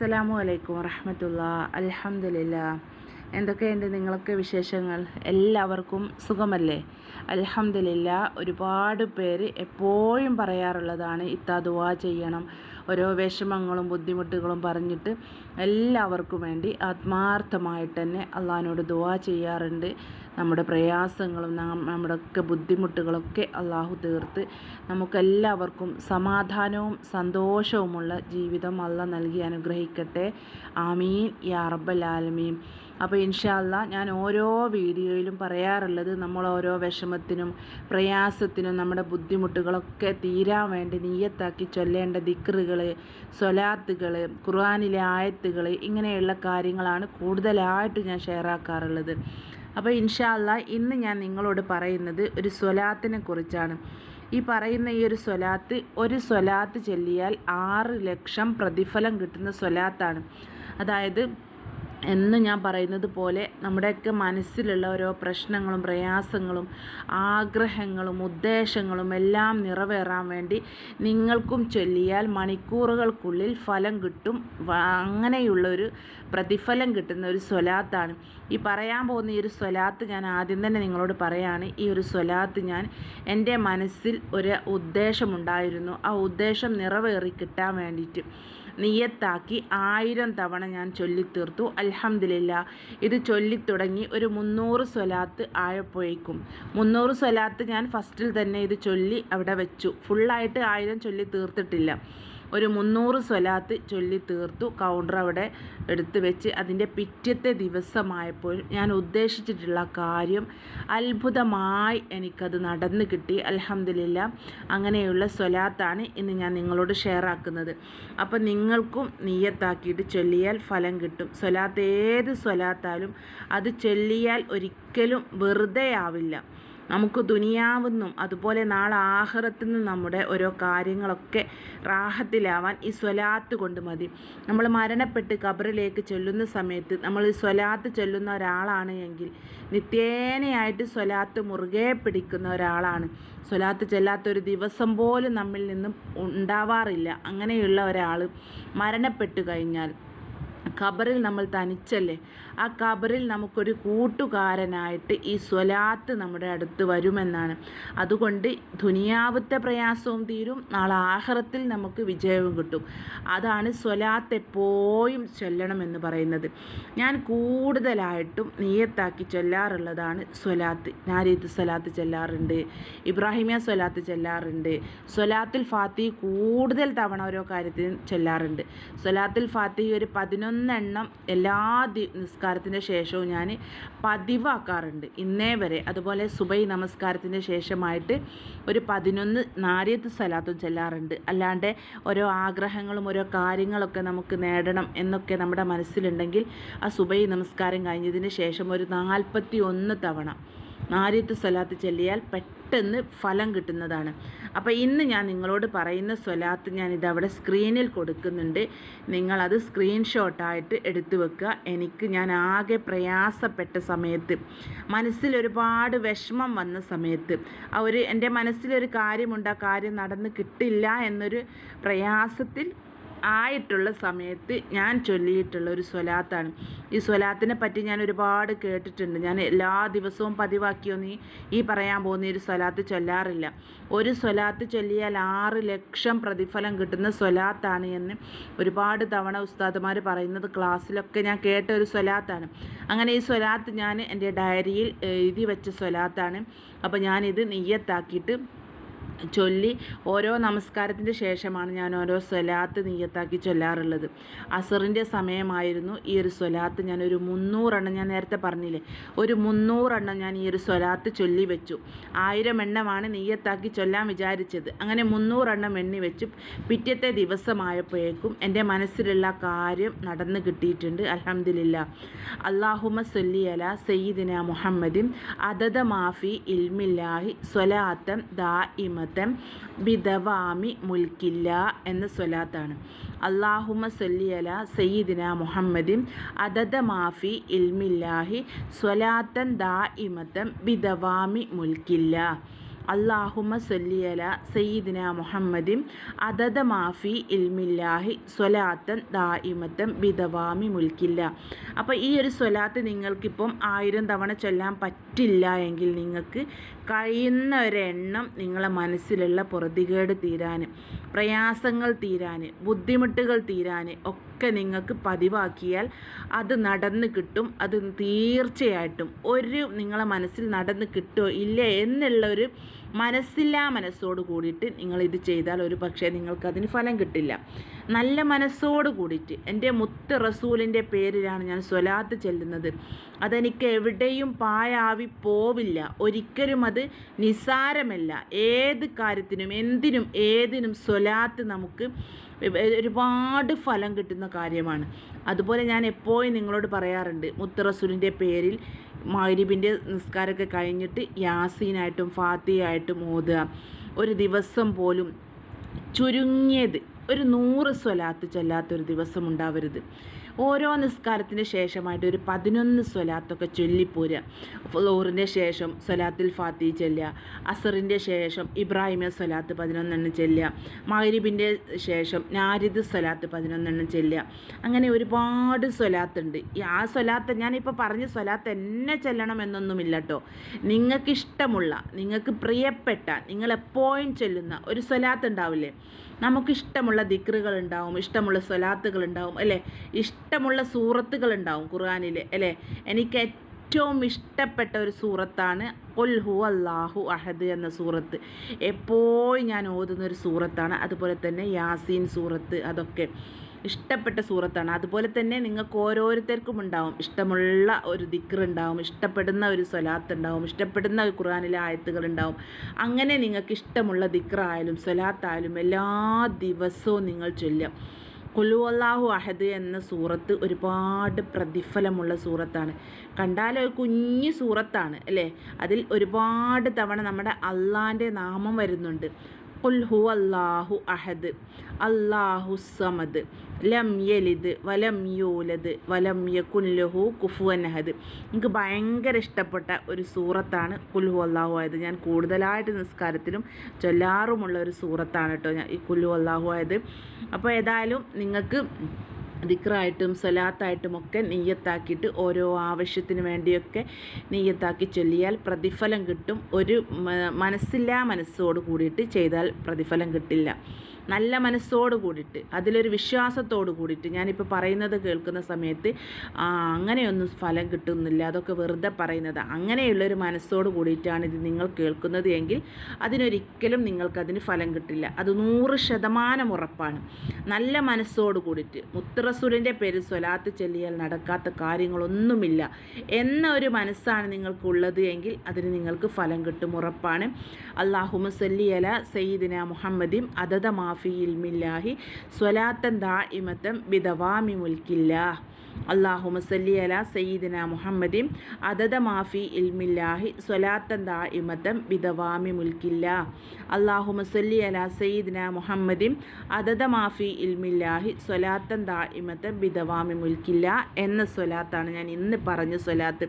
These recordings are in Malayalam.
അസ്സലാമു അലൈക്കും വറഹമത്തുള്ള. അൽഹംദുലില്ല. എന്തൊക്കെയുണ്ട് നിങ്ങളൊക്കെ വിശേഷങ്ങൾ? എല്ലാവർക്കും സുഖമല്ലേ? അൽഹംദുലില്ല. ഒരുപാട് പേര് എപ്പോഴും പറയാറുള്ളതാണ് ഇത്താ ദുവാ ചെയ്യണം. ഓരോ വിഷമങ്ങളും ബുദ്ധിമുട്ടുകളും പറഞ്ഞിട്ട് എല്ലാവർക്കും വേണ്ടി ആത്മാർത്ഥമായിട്ട് തന്നെ അള്ളാഹിനോട് ദുവാ ചെയ്യാറുണ്ട്. നമ്മുടെ പ്രയാസങ്ങളും നമ്മുടെ നമ്മുടെയൊക്കെ ബുദ്ധിമുട്ടുകളൊക്കെ അള്ളാഹു തീർത്ത് നമുക്കെല്ലാവർക്കും സമാധാനവും സന്തോഷവുമുള്ള ജീവിതം അള്ള നൽകി അനുഗ്രഹിക്കട്ടെ. ആമീൻ. യാ റബ്ബൽ ആലമീൻ. അപ്പോൾ ഇൻഷാല്ല ഞാൻ ഓരോ വീഡിയോയിലും പറയാറുള്ളത് നമ്മൾ ഓരോ വിഷമത്തിനും പ്രയാസത്തിനും നമ്മുടെ ബുദ്ധിമുട്ടുകളൊക്കെ തീരാൻ വേണ്ടി നീയത്താക്കി ചൊല്ലേണ്ട ദിക്റുകൾ സ്വലാത്തുകൾ ഖുർആാനിലെ ആയത്തുകൾ ഇങ്ങനെയുള്ള കാര്യങ്ങളാണ് കൂടുതലായിട്ട് ഞാൻ ഷെയർ ആക്കാറുള്ളത്. അപ്പോൾ ഇൻഷാല്ല ഇന്ന് ഞാൻ നിങ്ങളോട് പറയുന്നത് ഒരു സ്വലാത്തിനെ കുറിച്ചാണ്. ഈ പറയുന്ന ഈ ഒരു സ്വലാത്ത് ഒരു സ്വലാത്ത് ചൊല്ലിയാൽ ആറ് ലക്ഷം പ്രതിഫലം കിട്ടുന്ന സ്വലാത്താണ്. അതായത് എന്ന് ഞാൻ പറയുന്നത് പോലെ നമ്മുടെയൊക്കെ മനസ്സിലുള്ള ഓരോ പ്രശ്നങ്ങളും പ്രയാസങ്ങളും ആഗ്രഹങ്ങളും ഉദ്ദേശങ്ങളും എല്ലാം നിറവേറാൻ വേണ്ടി നിങ്ങൾക്കും ചൊല്ലിയാൽ മണിക്കൂറുകൾക്കുള്ളിൽ ഫലം കിട്ടും. അങ്ങനെയുള്ളൊരു പ്രതിഫലം കിട്ടുന്ന ഒരു സ്വലാത്താണ്. ഈ പറയാൻ പോകുന്ന ഈ ഒരു സ്വലാത്ത് ഞാൻ ആദ്യം തന്നെ നിങ്ങളോട് പറയാണ്. ഈ ഒരു സ്വലാത്ത് ഞാൻ എന്റെ മനസ്സിൽ ഒരു ഉദ്ദേശമുണ്ടായിരുന്നു. ആ ഉദ്ദേശം നിറവേറി കിട്ടാൻ വേണ്ടിയിട്ട്. നിയത്താക്കി ആയിരം തവണ ഞാൻ ചൊല്ലിത്തീർത്തു. അലഹമില്ല ഇത് ചൊല്ലിത്തുടങ്ങി ഒരു മുന്നൂറ് സ്വലാത്ത് ആയപ്പോഴേക്കും. മുന്നൂറ് സ്വലാത്ത് ഞാൻ ഫസ്റ്റിൽ തന്നെ ഇത് ചൊല്ലി അവിടെ വെച്ചു. ഫുള്ളായിട്ട് ആയിരം ചൊല്ലി തീർത്തിട്ടില്ല ഒരു മുന്നൂറ് സ്വലാത്ത് ചൊല്ലി തീർത്തു. കൗണ്ടർ അവിടെ എടുത്ത് വെച്ച് അതിന്റെ പിറ്റത്തെ ദിവസമായപ്പോൾ ഞാൻ ഉദ്ദേശിച്ചിട്ടുള്ള കാര്യം അത്ഭുതമായി എനിക്കത് നടന്നു കിട്ടി. അലഹമില്ല അങ്ങനെയുള്ള സ്വലാത്താണ് ഇന്ന് ഞാൻ നിങ്ങളോട് ഷെയർ ആക്കുന്നത്. അപ്പം നിങ്ങൾക്കും നീയത്താക്കിയിട്ട് ചൊല്ലിയാൽ ഫലം കിട്ടും. സ്വലാത്ത് ഏത് സ്വലാത്താലും അത് ചൊല്ലിയാൽ ഒരിക്കലും വെറുതെ ആവില്ല നമുക്ക് ദുനിയാവെന്നും അതുപോലെ നാളെ ആഹ്റത്തിൽ നിന്നും നമ്മുടെ ഓരോ കാര്യങ്ങളൊക്കെ റാഹത്തിലാവാൻ ഈ സ്വലാത്ത് കൊണ്ട് മതി. നമ്മൾ മരണപ്പെട്ട് ഖബറിലേക്ക് ചെല്ലുന്ന സമയത്ത് നമ്മൾ ഈ സ്വലാത്ത് ചൊല്ലുന്ന ഒരാളാണ് എങ്കിൽ നിത്യേനയായിട്ട് സ്വലാത്ത് മുറുകെ പിടിക്കുന്ന ഒരാളാണ്. സ്വലാത്ത് ചെല്ലാത്ത ഒരു ദിവസം പോലും നമ്മിൽ നിന്നും ഉണ്ടാവാറില്ല. അങ്ങനെയുള്ള ഒരാൾ മരണപ്പെട്ടു കഴിഞ്ഞാൽ ഖബറിൽ നമ്മൾ തനിച്ചല്ലേ? ആ ഖബറിൽ നമുക്കൊരു കൂട്ടുകാരനായിട്ട് ഈ സ്വലാത്ത് നമ്മുടെ അടുത്ത് വരുമെന്നാണ്. അതുകൊണ്ട് ദുനിയാവത്തെ പ്രയാസവും തീരും നാളെ ആഹ്റത്തിൽ നമുക്ക് വിജയവും കിട്ടും. അതാണ് സ്വലാത്ത് എപ്പോഴും ചൊല്ലണമെന്ന് പറയുന്നത്. ഞാൻ കൂടുതലായിട്ടും നീയത്താക്കി ചൊല്ലാറുള്ളതാണ് സ്വലാത്ത്. നാരീത്ത് സ്വലാത്ത് ചൊല്ലാറുണ്ട്? ഇബ്രാഹിമിയ സ്വലാത്ത് ചൊല്ലാറുണ്ട്. സ്വലാത്തിൽ ഫാത്തി കൂടുതൽ തവണ ഓരോ കാര്യത്തിനും ചൊല്ലാറുണ്ട്. സ്വലാത്തിൽ ഫാത്തി ഒരു പതിനൊന്നെണ്ണം എല്ലാ ദി നിസ്കാരത്തിന്റെ ശേഷവും ഞാൻ പതിവാക്കാറുണ്ട്. ഇന്നേ വരെ. അതുപോലെ സുബൈ നമസ്കാരത്തിന് ശേഷമായിട്ട് ഒരു പതിനൊന്ന് നാരിയത്ത് സലാത്തും ചെല്ലാറുണ്ട്. അല്ലാണ്ട് ഓരോ ആഗ്രഹങ്ങളും ഓരോ കാര്യങ്ങളൊക്കെ നമുക്ക് നേടണം എന്നൊക്കെ നമ്മുടെ മനസ്സിലുണ്ടെങ്കിൽ ആ സുബൈ നമസ്കാരം കഴിഞ്ഞതിന് ശേഷം ഒരു നാൽപ്പത്തി ഒന്ന് തവണ നാരിയത്ത് സ്വലാത്ത് ചൊല്ലിയാൽ പെട്ടെന്ന് ഫലം കിട്ടുന്നതാണ്. അപ്പോൾ ഇന്ന് ഞാൻ നിങ്ങളോട് പറയുന്ന സ്വലാത്ത് ഞാൻ ഇതവിടെ സ്ക്രീനിൽ കൊടുക്കുന്നുണ്ട്. നിങ്ങളത് സ്ക്രീൻഷോട്ടായിട്ട് എടുത്തു വെക്കുക. എനിക്ക് ഞാൻ ആകെ പ്രയാസപ്പെട്ട സമയത്ത് മനസ്സിൽ ഒരുപാട് വിഷമം വന്ന സമയത്ത് ആ ഒരു എന്റെ മനസ്സിലൊരു കാര്യമുണ്ട് ആ കാര്യം നടന്ന് കിട്ടില്ല എന്നൊരു പ്രയാസത്തിൽ ആയിട്ടുള്ള സമയത്ത് ഞാൻ ചൊല്ലിയിട്ടുള്ള ഒരു സ്വലാത്താണ്. ഈ സ്വലാത്തിനെ പറ്റി ഞാൻ ഒരുപാട് കേട്ടിട്ടുണ്ട്. ഞാൻ എല്ലാ ദിവസവും പതിവാക്കിയോ നീ ഈ പറയാൻ പോകുന്ന ഒരു സ്വലാത്ത് ചൊല്ലാറില്ല. ഒരു സ്വലാത്ത് ചൊല്ലിയാൽ ആറ് ലക്ഷം പ്രതിഫലം കിട്ടുന്ന സ്വലാത്താണ് എന്ന് ഒരുപാട് തവണ ഉസ്താദ്മാർ പറയുന്നത്. ക്ലാസ്സിലൊക്കെ ഞാൻ കേട്ട ഒരു സ്വലാത്താണ്. അങ്ങനെ ഈ സ്വലാത്ത് ഞാൻ എന്റെ ഡയറിയിൽ എഴുതി വെച്ച സ്വലാത്താണ്. അപ്പോൾ ഞാനിത് നെയ്യത്താക്കിയിട്ട് ചൊല്ലി ഓരോ നമസ്കാരത്തിന്റെ ശേഷമാണ് ഞാൻ ഓരോ സ്വലാത്ത് നീയത്താക്കി ചൊല്ലാറുള്ളത്. അസറിന്റെ സമയമായിരുന്നു ഈ ഒരു സ്വലാത്ത്. ഞാൻ ഒരു മുന്നൂറെണ്ണം ഞാൻ നേരത്തെ പറഞ്ഞില്ലേ? ഒരു മുന്നൂറെണ്ണം ഞാൻ ഈ ഒരു സ്വലാത്ത് ചൊല്ലി വെച്ചു. ആയിരം എണ്ണമാണ് നീയത്താക്കി ചൊല്ലാൻ വിചാരിച്ചത്. അങ്ങനെ മുന്നൂറെണ്ണം എണ്ണി വെച്ചു. പിറ്റത്തെ ദിവസമായപ്പോഴേക്കും എന്റെ മനസ്സിലുള്ള കാര്യം നടന്നു കിട്ടിയിട്ടുണ്ട്. അലഹമില്ല അള്ളാഹുമ സൊല്ലി അല സയ്യിദിന മുഹമ്മദിൻ. അതദ മാഫി ഇൽമില്ലാഹി സ്വലാത്തം ദാ ഇമത്തം ബിദവാമി മുൽക്കില്ല എന്ന സ്വലാത്താണ്. അള്ളാഹുമ സല്ലി അല സയ്യിദിന മുഹമ്മദി അതദ മാഫി ഇൽമില്ലാഹി സ്വലാത്തൻ ദാ ഇമത്തം ബിദവാമി മുൽക്കില്ല. അള്ളാഹുമ സല്ലിയല സയ്യിദിന മുഹമ്മദി അതദ മാഫി ഇൽമില്ലാഹി സ്വലാത്തൻ ദായിമത്തൻ ബിദവാമി മുൽക്കില്ല. അപ്പോൾ ഈ ഒരു സ്വലാത്ത് നിങ്ങൾക്കിപ്പം ആയിരം തവണ ചൊല്ലാൻ പറ്റില്ല എങ്കിൽ നിങ്ങൾക്ക് കഴിയുന്ന ഒരെണ്ണം നിങ്ങളെ മനസ്സിലുള്ള പൊറുതികേട് തീരാൻ പ്രയാസങ്ങൾ തീരാൻ ബുദ്ധിമുട്ടുകൾ തീരാൻ ഒക്കെ നിങ്ങൾക്ക് പതിവാക്കിയാൽ അത് നടന്ന് കിട്ടും. അത് തീർച്ചയായിട്ടും ഒരു നിങ്ങളെ മനസ്സിൽ നടന്ന് കിട്ടുമോ ഇല്ലേ? എന്നുള്ള ഒരു മനസ്സില്ലാ മനസ്സോട് കൂടിയിട്ട് നിങ്ങൾ ഇത് ചെയ്താൽ ഒരു പക്ഷേ നിങ്ങൾക്കതിന് ഫലം കിട്ടില്ല. നല്ല മനസ്സോട് കൂടിയിട്ട് എന്റെ മുത്ത് റസൂലിന്റെ പേരിലാണ് ഞാൻ സ്വലാത്ത് ചെല്ലുന്നത്. അതെനിക്ക് എവിടെയും പായാവി പോവില്ല. ഒരിക്കലും അത് നിസാരമല്ല ഏത് കാര്യത്തിനും എന്തിനും ഏതിനും സ്വലാത്ത് നമുക്ക് ഒരുപാട് ഫലം കിട്ടുന്ന കാര്യമാണ്. അതുപോലെ ഞാൻ എപ്പോഴും നിങ്ങളോട് പറയാറുണ്ട് മുത്ത് റസൂലിന്റെ പേരിൽ മഗ്രിബിന്റെ നിസ്കാരമൊക്കെ കഴിഞ്ഞിട്ട് യാസീനായിട്ടും ഫാത്തിയായിട്ടും ഓതുക. ഒരു ദിവസം പോലും ചുരുങ്ങിയത് ഒരു നൂറ് സ്വലാത്ത് ചൊല്ലാത്തൊരു ദിവസം ഉണ്ടാവരുത്. ഓരോ നിസ്കാരത്തിന് ശേഷമായിട്ട് ഒരു പതിനൊന്ന് സ്വലാത്തൊക്കെ ചൊല്ലിപ്പോരുക. ഫ്ലോറിന്റെ ശേഷം സ്വലാത്തിൽ ഫാത്തി ചെല്ലുക. അസറിന്റെ ശേഷം ഇബ്രാഹിമ സ്വലാത്ത് പതിനൊന്നെണ്ണം ചെല്ലുക. മഹരിബിന്റെ ശേഷം നാരിദ് സ്വലാത്ത് പതിനൊന്നെണ്ണം ചെല്ലുക. അങ്ങനെ ഒരുപാട് സ്വലാത്തുണ്ട്. ആ സ്വലാത്ത് ഞാനിപ്പോൾ പറഞ്ഞ സ്വലാത്ത് എന്നെ ചെല്ലണം എന്നൊന്നുമില്ല കേട്ടോ നിങ്ങൾക്കിഷ്ടമുള്ള നിങ്ങൾക്ക് പ്രിയപ്പെട്ട നിങ്ങൾ നിങ്ങളെപ്പോഴും ചെല്ലുന്ന ഒരു സ്വലാത്ത് ഉണ്ടാവില്ലേ നമുക്കിഷ്ടമുള്ള ദിക്റുകൾ ഉണ്ടാവും ഇഷ്ടമുള്ള സ്വലാത്തുകൾ ഉണ്ടാവും അല്ലേ ഇഷ്ടമുള്ള സൂറത്തുകൾ ഉണ്ടാവും ഖുർആാനിൽ അല്ലേ? എനിക്ക് ഏറ്റവും ഇഷ്ടപ്പെട്ട ഒരു സൂറത്താണ് കൊൽഹു അള്ളാഹു അഹദ് എന്ന സൂറത്ത്. എപ്പോഴും ഞാൻ ഓതുന്ന ഒരു സൂറത്താണ്. അതുപോലെ തന്നെ യാസീൻ സൂറത്ത് അതൊക്കെ ഇഷ്ടപ്പെട്ട സൂറത്താണ്. അതുപോലെ തന്നെ നിങ്ങൾക്ക് ഓരോരുത്തർക്കും ഉണ്ടാവും. ഇഷ്ടമുള്ള ഒരു ദിക്ർ ഉണ്ടാവും ഇഷ്ടപ്പെടുന്ന ഒരു സ്വലാത്ത് ഉണ്ടാവും ഇഷ്ടപ്പെടുന്ന ഒരു ഖുർആാനിലെ ആയത്തുകൾ ഉണ്ടാവും. അങ്ങനെ നിങ്ങൾക്ക് ഇഷ്ടമുള്ള ദിക്റായാലും സ്വലാത്തായാലും എല്ലാ ദിവസവും നിങ്ങൾ ചൊല്ലുക. കുലു അഹദ് എന്ന സൂറത്ത് ഒരുപാട് പ്രതിഫലമുള്ള സൂറത്താണ്. കണ്ടാൽ ഒരു കുഞ്ഞു സൂറത്താണ് അല്ലേ? അതിൽ ഒരുപാട് തവണ നമ്മുടെ അള്ളാന്റെ നാമം വരുന്നുണ്ട്. കുൽ ഹു അല്ലാഹു അഹദ് അല്ലാഹു സമദ് ലം യലിദ് വലം യൂലദ് വലം യകുല്ലഹു കുഫുവൻ അഹദ് എനിക്ക് ഭയങ്കര ഇഷ്ടപ്പെട്ട ഒരു സൂറത്താണ് കുൽഹു അള്ളാഹു ആയത് ഞാൻ കൂടുതലായിട്ട് നിസ്കാരത്തിലും ചൊല്ലാറുമുള്ള ഒരു സൂറത്താണ് കേട്ടോ ഞാൻ ഈ കുൽഹു അള്ളാഹു ആയത് അപ്പോൾ ഏതായാലും നിങ്ങൾക്ക് ദിക്റായിട്ടും സ്വലാത്തായിട്ടും ഒക്കെ നെയ്യത്താക്കിയിട്ട് ഓരോ ആവശ്യത്തിന് വേണ്ടിയൊക്കെ നെയ്യത്താക്കി ചൊല്ലിയാൽ പ്രതിഫലം കിട്ടും. ഒരു മനസ്സില്ലാ മനസ്സോട് കൂടിയിട്ട് ചെയ്താൽ പ്രതിഫലം കിട്ടില്ല. നല്ല മനസ്സോട് കൂടിയിട്ട് അതിലൊരു വിശ്വാസത്തോട് കൂടിയിട്ട് ഞാനിപ്പോൾ പറയുന്നത് കേൾക്കുന്ന സമയത്ത് അങ്ങനെയൊന്നും ഫലം കിട്ടുന്നില്ല അതൊക്കെ വെറുതെ പറയുന്നത്. അങ്ങനെയുള്ളൊരു മനസ്സോട് കൂടിയിട്ടാണ് ഇത് നിങ്ങൾ കേൾക്കുന്നത് എങ്കിൽ അതിനൊരിക്കലും നിങ്ങൾക്കതിന് ഫലം കിട്ടില്ല. അത് നൂറ് ശതമാനം ഉറപ്പാണ്. നല്ല മനസ്സോട് കൂടിയിട്ട് മുത്തറസൂലിന്റെ പേര് സ്വലാത്ത് ചെല്ലിയാൽ നടക്കാത്ത കാര്യങ്ങളൊന്നുമില്ല എന്ന ഒരു മനസ്സാണ് നിങ്ങൾക്കുള്ളത് എങ്കിൽ അതിന് നിങ്ങൾക്ക് ഫലം കിട്ടും ഉറപ്പാണ്. അള്ളാഹുമ സല്ലിയല സയ്യിദിന മുഹമ്മദിം അതത മാഫി ഇൽമില്ലാഹി സ്വലാത്തൻ ദാഇമത്തം ബിദവാമി മുൽക്കില്ലാ അള്ളാഹു മസല്ലി അല സയ്യിദിന മുഹമ്മദിം അതദ മാഫി ഇൽമില്ലാഹി സ്വലാത്തൻ ദാഇമത്തം ബിദവാമി മുൽക്കില്ല. അള്ളാഹു മസല്ലി അല സയ്യിദിന മുഹമ്മദിം അതദ മാഫി ഇൽമില്ലാഹി സ്വലാത്തൻ ദാഇമത്തം ബിദവാമി മുൽക്കില്ല എന്ന സ്വലാത്താണ് ഞാൻ ഇന്ന് പറഞ്ഞ സ്വലാത്ത്.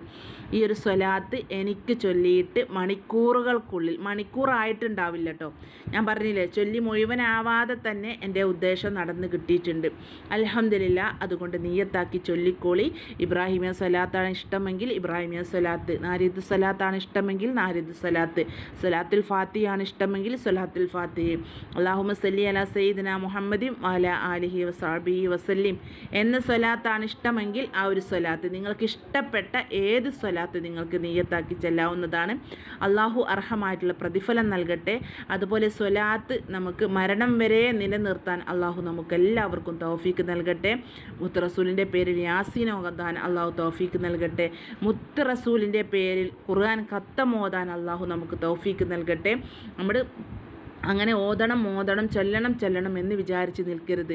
ഈ ഒരു സ്വലാത്ത് എനിക്ക് ചൊല്ലിയിട്ട് മണിക്കൂറുകൾക്കുള്ളിൽ മണിക്കൂറായിട്ടുണ്ടാവില്ല കേട്ടോ ഞാൻ പറഞ്ഞില്ലേ ചൊല്ലി മുഴുവനാവാതെ തന്നെ എന്റെ ഉദ്ദേശം നടന്നു കിട്ടിയിട്ടുണ്ട്. അലഹമില്ല അതുകൊണ്ട് നീയത്താക്കി ചൊല്ലിക്കോളി. ഇബ്രാഹിമിയ സലാത്താണ് ഇഷ്ടമെങ്കിൽ ഇബ്രാഹിമിയ സലാത്ത് നാരിദ് സലാത്താണ് ഇഷ്ടമെങ്കിൽ നാരിദ് സലാത്ത് സലാത്തുൽ ഫാത്തിയാണ് ഇഷ്ടമെങ്കിൽ സലാത്തുൽ ഫാത്തി. അള്ളാഹുമ സല്ലി അല സയ്യിദന മുഹമ്മദിം അല ആലിഹി വസാബി വസല്ലിം. എന്ന സ്വലാത്താണ് ഇഷ്ടമെങ്കിൽ ആ ഒരു സലാത്ത് നിങ്ങൾക്ക് ഇഷ്ടപ്പെട്ട ഏത് സ്വലാത്ത് നിങ്ങൾക്ക് നീയത്താക്കി ചെല്ലാവുന്നതാണ്. അള്ളാഹു അർഹമായിട്ടുള്ള പ്രതിഫലം നൽകട്ടെ. അതുപോലെ സ്വലാത്ത് നമുക്ക് മരണം വരെ നിലനിർത്താൻ അള്ളാഹു നമുക്ക് എല്ലാവർക്കും തൗഫീക്ക് നൽകട്ടെ. മുത്തറസൂലിന്റെ പേരിൽ യാസീൻ ഓതാൻ അള്ളാഹു തൗഫീക്ക് നൽകട്ടെ. മുത്ത് റസൂലിന്റെ പേരിൽ ഖുർആൻ കത്തമോതാൻ അള്ളാഹു നമുക്ക് തൗഫീക്ക് നൽകട്ടെ. നമ്മൾ അങ്ങനെ ഓതണം ഓതണം ചൊല്ലണം ചൊല്ലണം എന്ന് വിചാരിച്ച് നിൽക്കരുത്.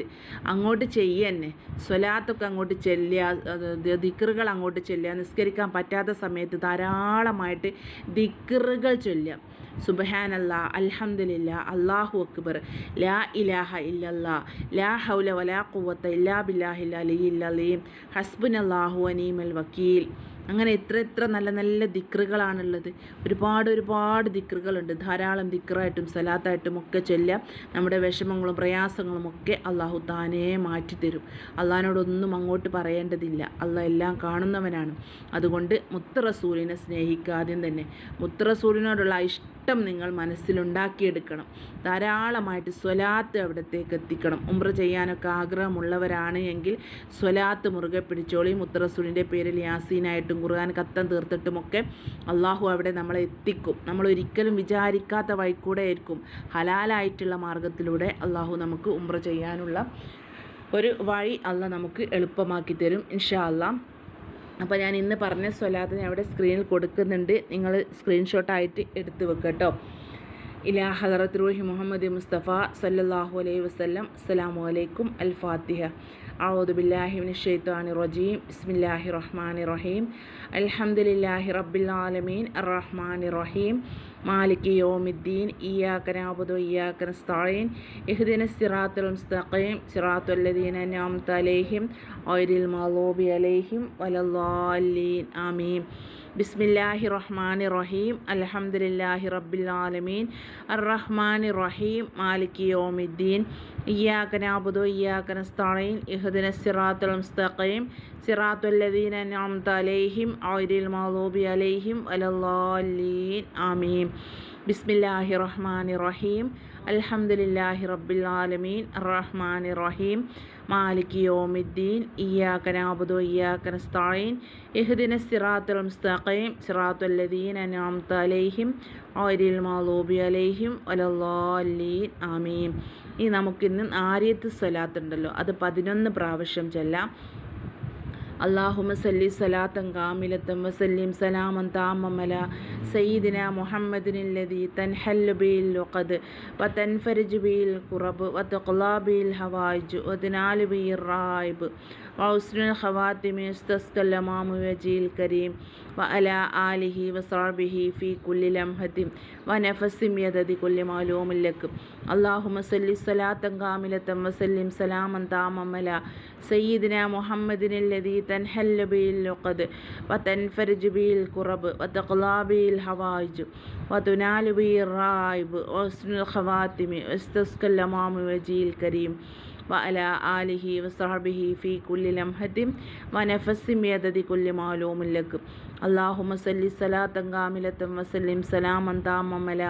അങ്ങോട്ട് ചെയ്യുക തന്നെ സ്വലാത്തൊക്കെ അങ്ങോട്ട് ചെല്ലുക ദിക്കറുകൾ അങ്ങോട്ട് ചെല്ലുക നിസ്കരിക്കാൻ പറ്റാത്ത സമയത്ത് ധാരാളമായിട്ട് ദിക്കറുകൾ ചൊല്ലുക. സുബഹാനല്ല അൽഹംദുലില്ല അള്ളാഹു അക്ബർ ലാ ഇലാഹ ഇല്ലല്ലാ ലാ ഹൗല വലാ കുവത്ത ഇല്ലാ ബില്ലാഹി അലിയിൽ അലീം ഹസ്ബുൻ അള്ളാഹു അനീമൽ വക്കീൽ. അങ്ങനെ എത്ര എത്ര നല്ല നല്ല ദിക്റുകളാണുള്ളത്. ഒരുപാട് ഒരുപാട് ദിക്റുകളുണ്ട്. ധാരാളം ദിക്റായിട്ടും സലാത്തായിട്ടും ഒക്കെ ചൊല്ലാം നമ്മുടെ വിഷമങ്ങളും പ്രയാസങ്ങളും ഒക്കെ അള്ളാഹു താനേ മാറ്റിത്തരും. അള്ളഹാനോടൊന്നും അങ്ങോട്ട് പറയേണ്ടതില്ല. അള്ളാഹ് എല്ലാം കാണുന്നവനാണ്. അതുകൊണ്ട് മുത്തറസൂലിനെ സ്നേഹിക്കുക ആദ്യം തന്നെ. മുത്തറസൂലിനോടുള്ള ഇഷ്ടം നിങ്ങൾ മനസ്സിലുണ്ടാക്കിയെടുക്കണം. ധാരാളമായിട്ട് സ്വലാത്ത് അവിടത്തേക്ക് എത്തിക്കണം. ഉമ്ര ചെയ്യാനൊക്കെ ആഗ്രഹമുള്ളവരാണ് എങ്കിൽ സ്വലാത്ത് മുറുകെ പിടിച്ചോളി. മുത്ത് റസൂലിന്റെ പേരിൽ യാസീനായിട്ടും ഖുർആൻ കത്തം തീർത്തിട്ടുമൊക്കെ അള്ളാഹു അവിടെ നമ്മളെ എത്തിക്കും. നമ്മൾ ഒരിക്കലും വിചാരിക്കാത്ത വഴിക്കൂടെ ആയിരിക്കും. ഹലാലായിട്ടുള്ള മാർഗത്തിലൂടെ അള്ളാഹു നമുക്ക് ഉമ്ര ചെയ്യാനുള്ള ഒരു വഴി അല്ല നമുക്ക് എളുപ്പമാക്കി തരും ഇൻഷാ അല്ലാ. അപ്പോൾ ഞാൻ ഇന്ന് പറഞ്ഞ സ്വലാത്ത് ഞാൻ അവിടെ സ്ക്രീനിൽ കൊടുക്കുന്നുണ്ട്. നിങ്ങൾ സ്ക്രീൻഷോട്ടായിട്ട് എടുത്തു വെക്കട്ടോ. ഇലാ ഹലറത്ത് റൂഹി മുഹമ്മദ് മുസ്തഫ സല്ലാഹു അലൈഹി വസ്ലം അസ്സാം വലൈക്കും അൽ ഫാത്തിഹ. ഔദുബില്ലാഹിമിൻ ഷെയ്ത്താനി റജീം ബിസ്മില്ലാഹി റഹ്മാൻ റഹീം അലഹമുല്ലാഹി റബ്ബിൽ ആലമീൻ റഹ്മാൻ റഹീം മാലിക് യോമിദ്ദീൻ ഇയാക്കന അബുദു ഇയാക്കന സ്താഴീൻ ഇഹ്ദിന സിറാത്തുൽ മുസ്തഖീം സിറാത്തുല്ലദീന നാം തലേഹിം ഐരിൽ മലൂബി അലേഹിം വലല്ലാലീൻ ആമീം ബിസ്മില്ലാഹി റഹ്മാൻ റഹീം അലഹമ്ദുലില്ലാഹി റബ്ബിൽ ആലമീൻ അർ അറഹ്മാൻ റഹീം മാലിക് യോമിദ്ദീൻ. ഇയാക്ക നാബുദു ഇയാക്ക നസ്തഈൻ ഇഹ്ദിന സിറാത്തുൽ മുസ്തഖീം. സിറാത്തുൽ അൻഅംത അലൈഹിം. ഔരിൽ മഗ്ദൂബി അലൈഹിം. വലല്ലാലീൻ ആമീൻ. ബിസ്മില്ലാഹി റഹ്മാൻ റഹീം അൽഹംദുലില്ലാഹി റബ്ബിൽ ആലമീൻ റഹ്മാൻ റഹീം മാലിക് യോമിദ്ദീൻ. ഇയാക്ക നാബുദു ഇയാക്ക ഇഹ്ദിന സിറാത്തുൽ മുസ്തഖീം. സിറാത്തുൽ ലദീൻ അനാംത അലൈഹിം. ഓരിൽ മാലൂബി അലൈഹിം. അലല്ലാലീൻ ആമീൻ. ഈ നമുക്കിന്ന് ആര്യത്ത് സ്വലാത്തുണ്ടല്ലോ. അത് പതിനൊന്ന് പ്രാവശ്യം ചെല്ലാം. അള്ളാഹുമ സല്ലി സലാത്തൻ കാമിലത്തം വസല്ലിം സലാമൻ താമമല സയ്യിദിന മുഹമ്മദിനുല്ലതി തൻഹല്ലു ബിൽ വഖദ് വതൻഫരിജു ബിൽ കുറബ് വതഖ്ലാ ബിൽ ഹവായിജ് വതനാലു ബിൽ റായിബ് به الرائب وحسن الخواتم يستسقى الأمام وجه الكريم وعلى آله وصحبه في كل لمحة ونفس يدد كل معلوم لك اللهم صل صلاة كاملة وسلم سلاما تاما على سيدنا محمد الذي تنحل به اللقد وتنفرج به الكرب وتقلى به الحوائج وتنال به الرائب وحسن الخواتم واستسقى الأمام وجه الكريم വഅല ആലിഹി വസ്ഹബിഹി ഫി കുല്ലി ലംഹത്തിം വനഫസിം യദതി കുല്ലി അല്ലാഹുമ്മ സല്ലി സലാതൻ കാമിലതൻ വസല്ലിം സലാമൻ താമമല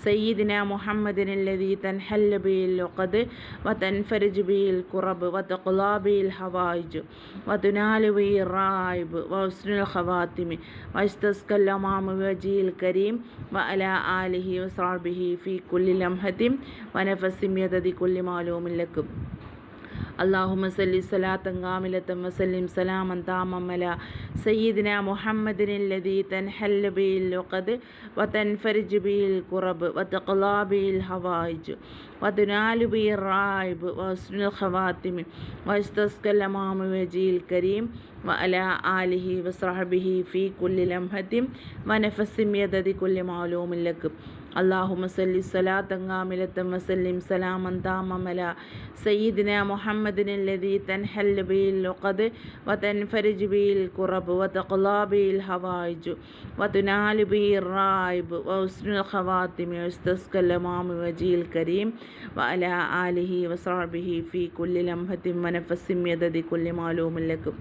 سيدنا محمد الذي تنحل به اللقد وتنفرج به الكرب وتقلى به الحوائج وتنال به الرائب وحسن الخواتم واستسقى الأمام وجه الكريم وعلى آله وصحبه في كل لمحة ونفس يدد كل معلوم لك അള്ളാഹു മസല്ലി സലാത്തൻ കാമിലത്തൻ വസല്ലിം സലാമൻ താമമല സയ്യിദിന മുഹമ്മദിനല്ലതി തൻഹല്ല ബിയിൽ ലുഖദ് വതൻഫരിജ് ബിയിൽ കുറബ് വതഖലാ ബിയിൽ ഹവായിജ് വതുനാലു ബിയിൽ റായിബ് വസ്നുൽ ഖവാത്തിമി വസ്തസ്കൽ അമാമു വജീൽ കരീം വഅല ആലിഹി വസ്റഹബിഹി ഫീ കുല്ലി ലംഹത്തിം വനഫസിം യദതി കുല്ലി മാലൂമില്ലക്ക് അള്ളാഹുമ സല്ലി സലാത്തങ്ങാമിലത്ത് വസല്ലിം സലാമൻ താമമല സയ്യിദിന മുഹമ്മദിന് ലതി തൻഹൽ ബിയിൽ ലൊക്കത് വതൻഫരിജ് ബിയിൽ കുറബ് വതഖ്ലാ ബിയിൽ ഹവായിജു വതുനാല് ബി റായിബ് വസ്നുൽ ഖവാത്തിമി വസ്തസ്കല്ലമാമി വജീൽ കരീം വഅല ആലിഹി വസാബിഹി ഫി കുല്ലി ലംഹത്തിൻ വനഫസിം യദതി കുല്ലി മാലൂമില്ലക്കും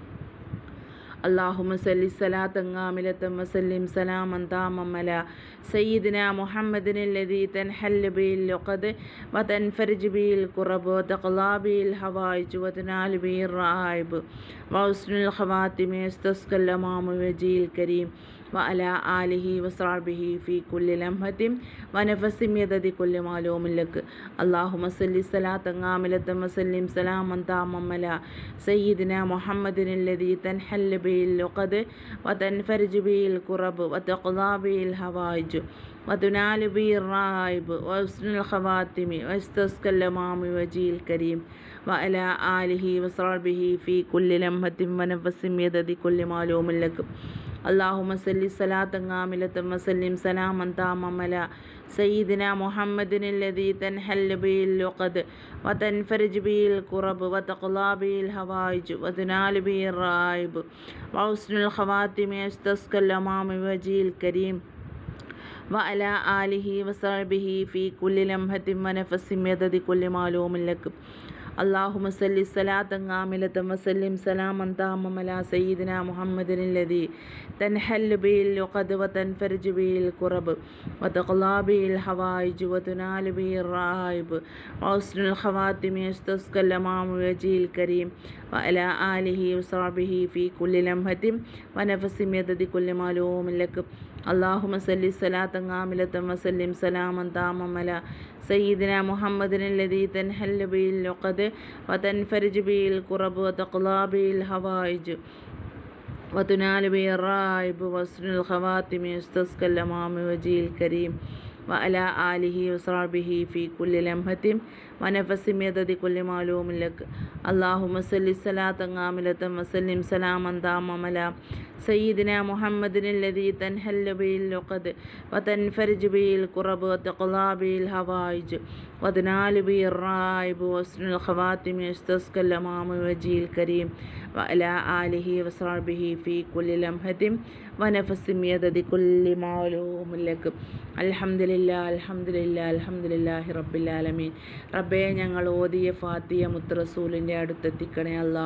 كل لمحة ونفس يدد كل معلوم لك اللهم صل صلاة كاملة وسلم سلاما تاما على سيدنا محمد الذي تنحل به اللقد وتنفرج به الكرب وتقلى به الحوائج وتنال به الرائب وحسن الخواتم يستسقى الأمام وجه الكريم വഅല ആലിഹി വസ്രാബിഹി ഫി കുല്ലി ലംഹത്തിം വനഫസിമ്യതതി കുല്ലി മാലോമില്ലക്ക് അള്ളാഹു മസല്ലി സലാത്തങ്ങാമിലത്ത് വസല്ലിം സലാമൻ താമമ്മല സയ്യിദിന മുഹമ്മദിനുല്ലതി തൻഹൽ ബിയിൽ ലുഖദ് വതൻഫരിജ് ബിയിൽ കുറബ് വതഖ്ദാ ബിയിൽ ഹവായിജ്. വതുനാല് ബിയിൽ റായിബ് വസ്നുൽ ഖവാത്തിമി വസ്തസ്കൽ മാമി വജീൽ കരീം. വഅല ആലിഹി വസ്രാബിഹി ഫി കുല്ലി ലംഹത്തിം വനഫസിമ്യതതി കുല്ലി മാലോമില്ലക്ക് كل لمحة ونفس يدد كل معلوم لك اللهم صل صلاة كاملة وسلم سلاما تاما على سيدنا محمد الذي تنحل به اللقد وتنفرج به الكرب وتقضى به الهوائج وتنال به الرائب وحسن الخواتم يستسقى الأمام بوجهه الكريم وعلى آله وصحبه في كل لمحة ونفس مدد كل معلوم لك اللهم صل صلاة كاملة وسلم سلاما تاما على سيدنا محمد الذي تنحل به اللقد وتنفرج به الكرب وتقضى به الحوائج وتنال به الرائب وحسن الخواتم يستسقى الأمام وجهه الكريم وعلى آله وصحبه في كل لمحة ونفس مدد كل معلوم لك اللهم صل صلاة كاملة وسلم سلاما تاما على سيدنا محمد الذي تنحل به اللقد وتنفرج به الكرب وتقضى به الحوائج وتنال به الرائب وحسن الخواتم يستسقى الأمام وجهه الكريم വഅല ആലിഹി വസ്റാബിഹി ഫി കുല്ലി ലംഹത്തിം വനഫസിമ്യതതി കുല്ലി മാലൂം ലക്. അള്ളാഹു മസല്ലി സലാത്തൻ ആമിലത്തൻ വസല്ലിം സലാമൻ താമമല സയ്യിദിന മുഹമ്മദിന് ലതി തൻഹല്ല ബിയിൽ ലൊക്കത് വതൻഫരിജ് ബിയിൽ കുറബ് വത്തഖലാ ബിയിൽ ഹവായിജ് വതിനാല് ബി റായിബ് വസ്നുൽ ഖവാത്തിമി ഇസ്തസ്കൽ വജീൽ കരീം. വഅല ആലിഹി വസ്റാബിഹി ഫി കുല്ലി ലംഹത്തിം വനഫസിമിയതി കുല്ലി മാലൂമിലേക്ക് അലഹമില്ല അലഹമില്ല അലഹമില്ലാഹി റബ്ബിലാലമീൻ റബ്ബെ ഞങ്ങൾ ഓതിയ ഫാത്തിയ മുത്തറസൂലിന്റെ അടുത്തെത്തിക്കണേ അല്ല.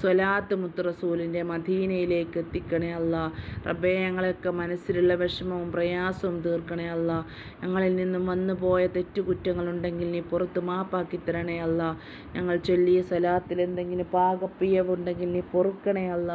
സ്വലാത്ത് മുത്തറസൂലിന്റെ മദീനയിലേക്ക് എത്തിക്കണേ അല്ല. റബ്ബേ ഞങ്ങളൊക്കെ മനസ്സിലുള്ള വിഷമവും പ്രയാസവും തീർക്കണേ അല്ല. ഞങ്ങളിൽ നിന്നും വന്നു പോയ തെറ്റുകുറ്റങ്ങളുണ്ടെങ്കിൽ നീ പുറത്ത് മാപ്പാക്കി തരണേ അല്ല. ഞങ്ങൾ ചൊല്ലിയ സ്വലാത്തിൽ എന്തെങ്കിലും പാകപ്പിയവുണ്ടെങ്കിൽ നീ പൊറുക്കണേ അല്ല.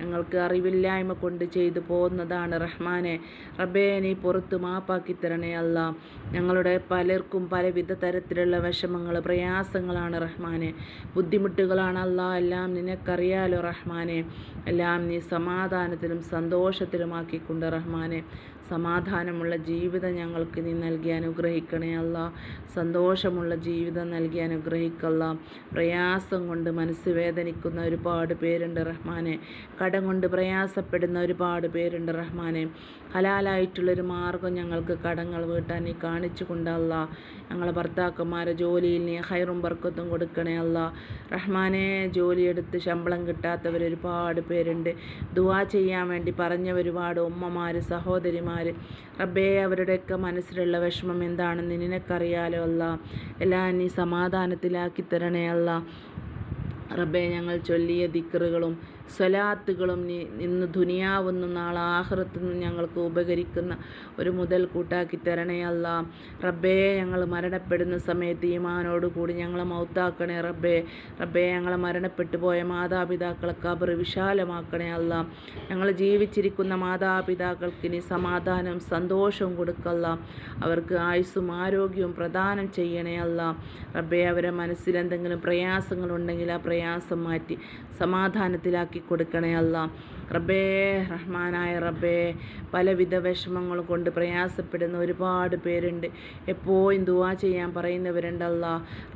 ഞങ്ങൾക്ക് അറിവില്ലായ്മ കൊണ്ട് ചെയ്തു പോകുന്നതാണ് റഹ്മാനെ. റബ്ബേ നീ പുറത്ത് മാപ്പാക്കി തരണേ അല്ല. ഞങ്ങളുടെ പലർക്കും പലവിധ തരത്തിലുള്ള വിഷമങ്ങൾ പ്രയാസങ്ങളാണ് റഹ്മാനെ. ബുദ്ധിമുട്ടുകളാണ് അല്ല. എല്ലാം നിനക്കറിയാലോ റഹ്മാനെ. എല്ലാം നീ സമാധാനത്തിലും സന്തോഷത്തിലുമാക്കിക്കൊണ്ട് റഹ്മാനെ. സമാധാനമുള്ള ജീവിതം ഞങ്ങൾക്ക് നീ നൽകി അനുഗ്രഹിക്കണേ അല്ല. സന്തോഷമുള്ള ജീവിതം നൽകി അനുഗ്രഹിക്കല്ല. പ്രയാസം കൊണ്ട് മനസ്സ് വേദനിക്കുന്ന ഒരുപാട് പേരുണ്ട് റഹ്മാനെ. കടം കൊണ്ട് പ്രയാസപ്പെടുന്ന ഒരുപാട് പേരുണ്ട് റഹ്മാനെ. ഹലാലായിട്ടുള്ളൊരു മാർഗം ഞങ്ങൾക്ക് കടങ്ങൾ വീട്ടാൻ നീ കാണിച്ചു കൊണ്ടല്ല ഞങ്ങളെ ഭർത്താക്കന്മാരെ ജോലിയിൽ നീ ഹൈറും ബർക്കത്തും കൊടുക്കണേ അല്ല. റഹ്മാനെ ജോലിയെടുത്ത് ശമ്പളം കിട്ടാത്തവർ ഒരുപാട് പേരുണ്ട്. ദുവാ ചെയ്യാൻ വേണ്ടി പറഞ്ഞ ഒരുപാട് ഉമ്മമാർ സഹോദരിമാർ റബ്ബേ അവരുടെയൊക്കെ മനസ്സിലുള്ള വിഷമം എന്താണെന്ന് നിനക്കറിയാലോ അല്ല. എല്ലാം നീ സമാധാനത്തിലാക്കി തരണേ അല്ല. റബ്ബേ ഞങ്ങൾ ചൊല്ലിയ ദിക്കറുകളും സ്വലാത്തുകളും ഇന്ന് ദുനിയാവുന്ന നാളെ ആഹ്റത്തുനിന്ന് ഞങ്ങൾക്ക് ഉപകരിക്കുന്ന ഒരു മുതൽ കൂട്ടാക്കി തരണേ അല്ല. റബ്ബേ ഞങ്ങൾ മരണപ്പെടുന്ന സമയത്ത് ഈമാനോട് കൂടി ഞങ്ങളെ മൗത്താക്കണേ റബ്ബേ. റബ്ബേ ഞങ്ങളെ മരണപ്പെട്ടു പോയ മാതാപിതാക്കളെ കബർ വിശാലമാക്കണേ അല്ല. ഞങ്ങൾ ജീവിച്ചിരിക്കുന്ന മാതാപിതാക്കൾക്ക് ഇനി സമാധാനം സന്തോഷവും കൊടുക്കല്ല. അവർക്ക് ആയുസ്സും ആരോഗ്യവും പ്രദാനം ചെയ്യണേ അല്ല. റബ്ബേ അവരെ മനസ്സിൽ എന്തെങ്കിലും പ്രയാസങ്ങളുണ്ടെങ്കിൽ ആ പ്രയാസം മാറ്റി സമാധാനത്തിലാക്കി കൊടുക്കണേ അല്ല. റബ്ബേ റഹ്മാനായ റബ്ബേ പലവിധ വിഷമങ്ങൾ കൊണ്ട് പ്രയാസപ്പെടുന്ന ഒരുപാട് പേരുണ്ട്. എപ്പോഴും ദുവാ ചെയ്യാൻ പറയുന്നവരുണ്ടല്ല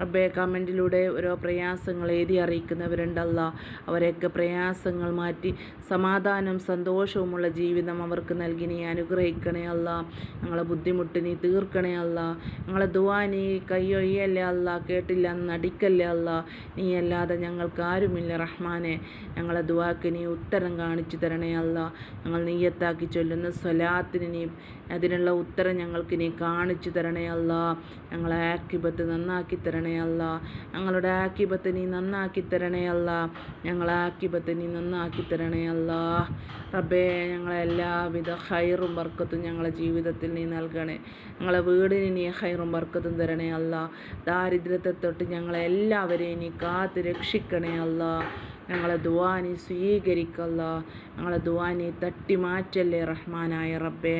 റബ്ബേ കമന്റിലൂടെ ഓരോ പ്രയാസങ്ങൾ എഴുതി അറിയിക്കുന്നവരുണ്ടല്ല അവരെയൊക്കെ പ്രയാസങ്ങൾ മാറ്റി സമാധാനവും സന്തോഷവുമുള്ള ജീവിതം അവർക്ക് നൽകി നീ അനുഗ്രഹിക്കണേ അല്ല. ഞങ്ങളെ ബുദ്ധിമുട്ട് നീ തീർക്കണേ അല്ല. ഞങ്ങളെ ദുവാ നീ കയ്യൊയ്യല്ലേ അല്ല. കേട്ടില്ല നടിക്കല്ലേ അല്ല. നീ അല്ലാതെ ഞങ്ങൾക്ക് ആരുമില്ല റഹ്മാനെ. ഞങ്ങളെ ദുവാക്ക് ഉത്തരം കാണിച്ചു തരണേ അല്ല. ഞങ്ങൾ നീയത്താക്കി ചൊല്ലുന്ന സ്വലാത്തിന് നീ അതിനുള്ള ഉത്തരം ഞങ്ങൾക്ക് നീ കാണിച്ചു തരണേ അല്ല. ഞങ്ങളെ ആക്കിബത്ത് നന്നാക്കി തരണേ അല്ല. ഞങ്ങളുടെ ആക്കിബത്ത് നീ നന്നാക്കി തരണേ അല്ല. ഞങ്ങളെ ആക്കിബത്ത് നീ നന്നാക്കി തരണേ അല്ല. റബ്ബേ ഞങ്ങളെ എല്ലാവിധ ഹൈറും വർക്കത്തും ഞങ്ങളെ ജീവിതത്തിൽ നീ നൽകണേ. ഞങ്ങളെ വീടിന് നീ ഹൈറും വർക്കത്തും തരണേ അല്ല. ദാരിദ്ര്യത്തെ തൊട്ട് ഞങ്ങളെ എല്ലാവരെയും നീ കാത്ത് രക്ഷിക്കണേ അല്ല. ഞങ്ങളെ ദുവാനി സ്വീകരിക്കല്ല. ഞങ്ങളെ ദുവാനി തട്ടി മാറ്റല്ലേ റഹ്മാനായ റബ്ബേ.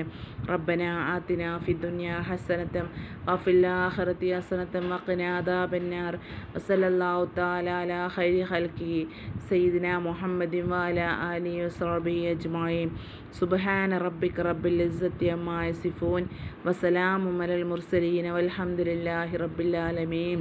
റബ്ബന ആത്തിന ഫി ദുനിയ ഹസനത്തം വഫില്ലാഹറത്തി ഹസനത്തം വഖിന അദാബന്നാർ. വസല്ലല്ലാഹു തആല അലാ ഖൈരി ഖൽഖി. സയ്യിദിന മുഹമ്മദിൻ വഅല ആലിഹി വസഹബിഹി അജ്മഈൻ. സുബ്ഹാന റബ്ബിക റബ്ബിൽ ഇസ്സത്തി അമ്മാ യസിഫൂൻ. വസലാമുൻ അലൽ മുർസലീൻ വൽഹംദുലില്ലാഹി റബ്ബിൽ ആലമീൻ.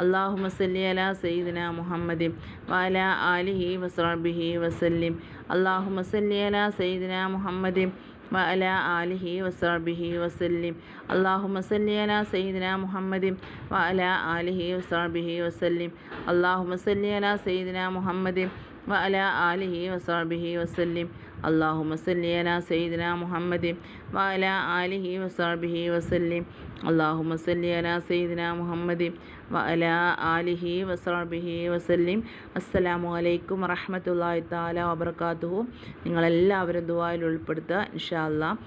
അള്ളാഹു മസല്ലി അല സയ്യിദിന മുഹമ്മദി വാല ആലിഹി വസ്രാബിഹി വസല്ലിം. അള്ളാഹു മസല്ലി അല സയ്യിദിന മുഹമ്മദി വഅല ആലിഹി വസ്രാബിഹി വസല്ലിം. അള്ളാഹു മസല്ലി അല സയ്യിദിന മുഹമ്മദി വഅല ആലിഹി വസ്രാബിഹി വസല്ലിം. അള്ളാഹു മസല്ലി അല സയ്യിദിന മുഹമ്മദി വഅല ആലിഹി വസ്രാബിഹി വസല്ലിം. അള്ളാഹു മസല്ലി അല സയ്യിദിന മുഹമ്മദി വഅല ആലിഹി വസ്രാബിഹി വസല്ലിം. അള്ളാഹു മസല്ലി അല സയ്യിദിന മുഹമ്മദി വഅല ആലിഹി വസ്ബിഹി വസല്ലിം. അസ്സലാമു അലൈക്കും വറഹമത്തല്ലാഹി താല വബർക്കാത്തുഹു നിങ്ങളെല്ലാവരും ദുബായിൽ ഉൾപ്പെടുത്തുക ഇൻഷാ അള്ളാഹ്